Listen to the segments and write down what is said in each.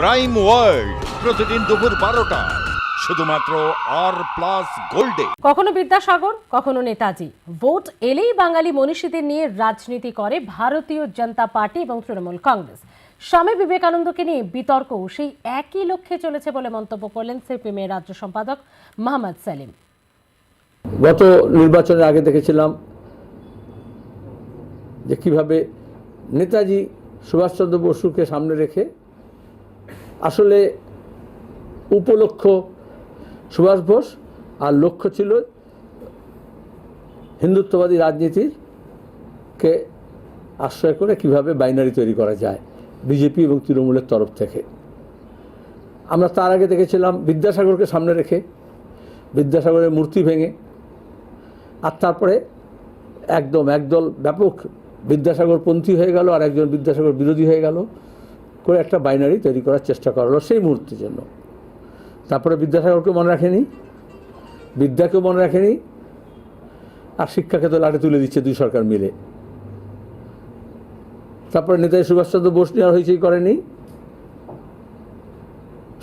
Crime world প্রতিদিন দুপুর বারোটা। শুধুমাত্র আর প্লাস গোল্ডে কখনো বিদ্যাসাগর কখনো নেতাজি। ভোট এলেই বাঙালি মনীষীদের নিয়ে রাজনীতি করে ভারতীয় জনতা পার্টি এবং তৃণমূল কংগ্রেস। স্বামী বিবেকানন্দকে নিয়ে বিতর্ক সেই একই লক্ষ্যে চলেছে বলে মন্তব্য করলেন সিপিএমের রাজ্য সম্পাদক মোহাম্মদ সেলিম। গত নির্বাচনের আগে দেখেছিলাম যে কীভাবে নেতাজি সুভাষচন্দ্র বসুকে সামনে রেখে আসলে উপলক্ষ সুভাষ বোস আর লক্ষ্য ছিল হিন্দুত্ববাদী রাজনীতির কে আশ্রয় করে কীভাবে বাইনারি তৈরি করা যায় বিজেপি এবং তৃণমূলের তরফ থেকে। আমরা তার আগে দেখেছিলাম বিদ্যাসাগরকে সামনে রেখে, বিদ্যাসাগরের মূর্তি ভেঙে আর তারপরে একদম একদল ব্যাপক বিদ্যাসাগর পন্থী হয়ে গেল আর একজন বিদ্যাসাগর বিরোধী হয়ে গেল। করে একটা বাইনারি তৈরি করার চেষ্টা করা হলো সেই মুহূর্তের জন্য। তারপরে বিদ্যাসাগরকে মনে রাখেনি, বিদ্যাকেও মনে রাখেনি, আর শিক্ষাকে তো লাঠি তুলে দিচ্ছে দুই সরকার মিলে। তারপরে নেতাজি সুভাষচন্দ্র বোস নিয়ে আর হইচই করেনি।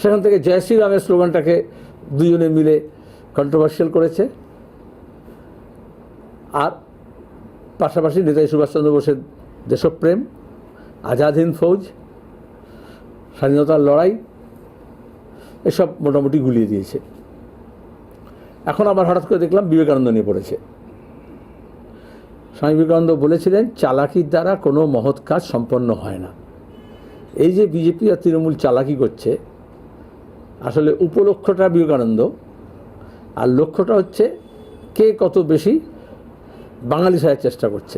সেখান থেকে জয় শ্রীরামের স্লোগানটাকে দুজনে মিলে কন্ট্রোভার্সিয়াল করেছে। আর পাশাপাশি নেতাজি সুভাষচন্দ্র বোসের দেশপ্রেম, আজাদ হিন্দ ফৌজ স্বাধীনতার লড়াই, এসব মোটামুটি গুলিয়ে দিয়েছে। এখন আবার হঠাৎ করে দেখলাম বিবেকানন্দ নিয়ে পড়েছে। স্বামী বিবেকানন্দ বলেছিলেন, চালাকির দ্বারা কোনো মহৎ কাজ সম্পন্ন হয় না। এই যে বিজেপি আর তৃণমূল চালাকি করছে, আসলে উপলক্ষটা বিবেকানন্দ, আর লক্ষ্যটা হচ্ছে কে কত বেশি বাঙালি সাহের চেষ্টা করছে।